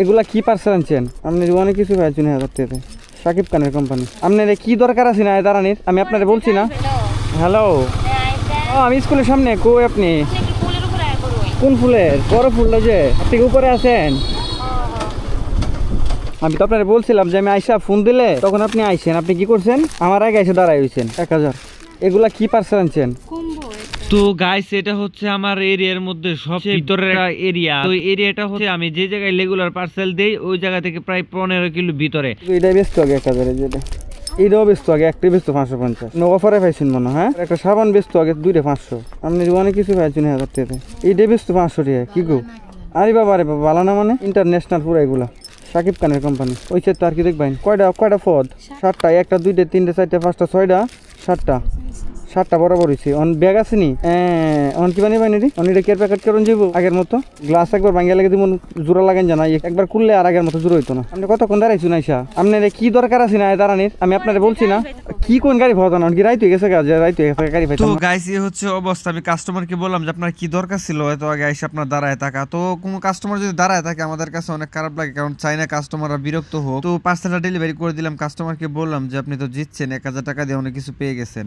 এগুলা কি পার্সেল আনছেন? আপনি অনেক কিছু পাইছেন হাজার টাকা সাকিব খানের কোম্পানি আপনার কি দরকার আছে না দাঁড়ানির? আমি আপনারে বলছি না। হ্যালো ও আমি স্কুলের সামনে কই আপনি? কোন ফুলের? বড় ফুলটা যে আপনি উপরে আছেন? আমি তো আপনারে বলছিলাম যে আমি আইসা ফোন দিলে তখন আপনি আইসেন। আপনি কি করছেন? আমার আগে এসে দাঁড়াই হয়েছেন এক হাজার। এগুলা কি পার্সেল আনছেন? তো গাইস এটা হচ্ছে আমার এরিয়ার মধ্যে সবচেয়ে ভিতরের একটা এরিয়া তো এরিয়াটা হচ্ছে আমি যে জায়গায় রেগুলার পার্সেল দেই, ওই জায়গা থেকে প্রায় পনেরো কিলো ভিতরে। এটাই ব্যস্ত আগে এক হাজারে যেটা। এটাও ব্যস্ত আগে, একটাই ব্যস্ত পাঁচশো পঞ্চাশ। অফারে পাইছেন মনে হয় একটা সাবান ব্যস্ত আগে, দুইটা পাঁচশো। আপনি অনেক কিছু পাইছেন হাজার টাকা এইটাই ব্যস্ত পাঁচশো টাকা, কি গো? আরে বাবা আরে বাবা, ভালো না মানে? ইন্টারন্যাশনাল পুরো এগুলা। সাকিব খানের কোম্পানি ওই তো আর কি দেখবেন? কয়টা কয়টা পদ? সাতটা, একটা, দুইটা, তিনটে, চারটে, পাঁচটা, ছয়টা, সাতটা। সাতটা বরাবর হয়েছে অন ব্যাগ আছে নি? অন কি বানিয়ে বানিয়ে অন এটা কেয়ার প্যাকেট কেরন যাব আগের মতো। গ্লাস একবার ভাঙিয়া লাগে দিমন জোড়া লাগান জানা একবার খুললে আর আগের মতো জোড়া হইতো না। আপনি কতক্ষণ দাঁড়াইছু নাইসা আপনার কি দরকার আছে না দাঁড়ানির? আমি আপনারে বলছি না কি কোন গাড়ি ভাওয়া না কি রাইতে গেছে রাইতে গেছে গাড়ি ভাই তো গাইস এই হচ্ছে অবস্থা। আমি কাস্টমারকে বললাম যে আপনার কি দরকার ছিল? এত আগে এসে আপনার দাঁড়ায় থাকা। তো কোনো কাস্টমার যদি দাঁড়ায় থাকে আমাদের কাছে অনেক খারাপ লাগে। কারণ চাই না কাস্টমাররা বিরক্ত হোক। তো পার্সেলটা ডেলিভারি করে দিলাম। কাস্টমারকে বললাম যে আপনি তো জিতছেন। এক হাজার টাকা দিয়ে অনেক কিছু পেয়ে গেছেন।